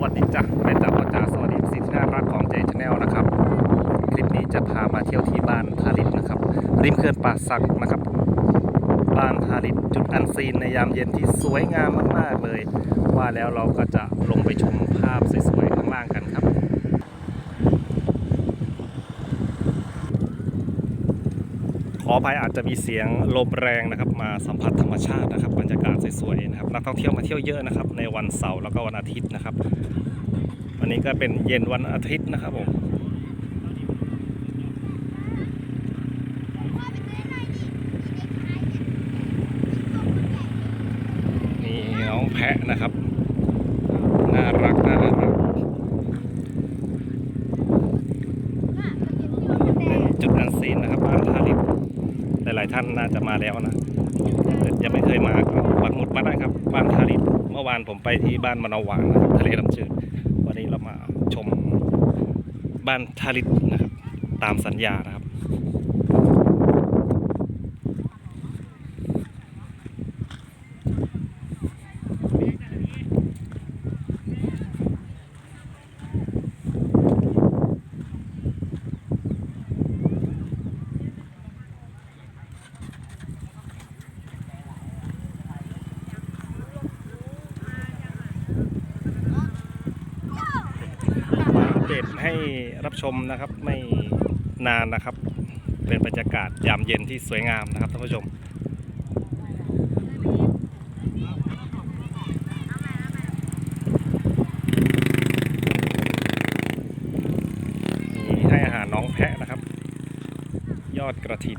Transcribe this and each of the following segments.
วัสดีจ้ะแม่จ๋าพ่อจ๋าสวัสดีสิทธิน่ารักของเจชแนลนะครับ คลิปนี้จะพามาเที่ยวที่บ้านทาริตนะครับ ริมเขื่อนป่าสักนะครับ บ้านทาริตจุดอันซีนในยามเย็นที่สวยงามมากๆเลย ว่าแล้วเราก็จะลงไปชมภาพสวยๆข้างล่างกันครับ ขออภัยอาจจะมีเสียงลมแรงนะครับ มาสัมผัสธรรมชาตินะครับบรรยากาศสวยๆนะครับนักท่องเที่ยวมาเที่ยวเยอะนะครับ ในวันเสาร์แล้วก็วันอาทิตย์นะครับ วันนี้ก็เป็นเย็นวันอาทิตย์นะครับผมนี่น้องแพะนะครับน่ารักน่ารักจุดอันซีนนะครับบ้านทาริบ ท่านน่าจะมาแล้วนะยังไม่เคยมาก็ปักหมุดมาได้ครับบ้านทาริศเมื่อวานผมไปที่บ้านมะนาวหวานนะครับทะเลน้ำจืดวันนี้เรามาชมบ้านทาริศนะครับตามสัญญานะครับ มาอัป เดตให้รับชมนะครับไม่นานนะครับ เป็นบรรยากาศยามเย็นที่สวยงามนะครับท่านผู้ชมนี่ให้อาหารน้องแพะนะครับ ยอดกระถิ่น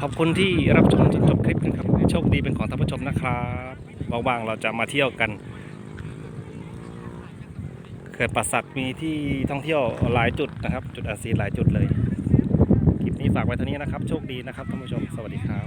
ขอบคุณที่รับชมจนจบคลิปนะครับ โชคดีเป็นของท่านผู้ชมนะครับว่างๆเราจะมาเที่ยวกันเขื่อนป่าสักมีที่ท่องเที่ยวหลายจุดนะครับ จุดอาซีนหลายจุดเลย คลิปนี้ฝากไว้เท่านี้นะครับ โชคดีนะครับท่านผู้ชม สวัสดีครับ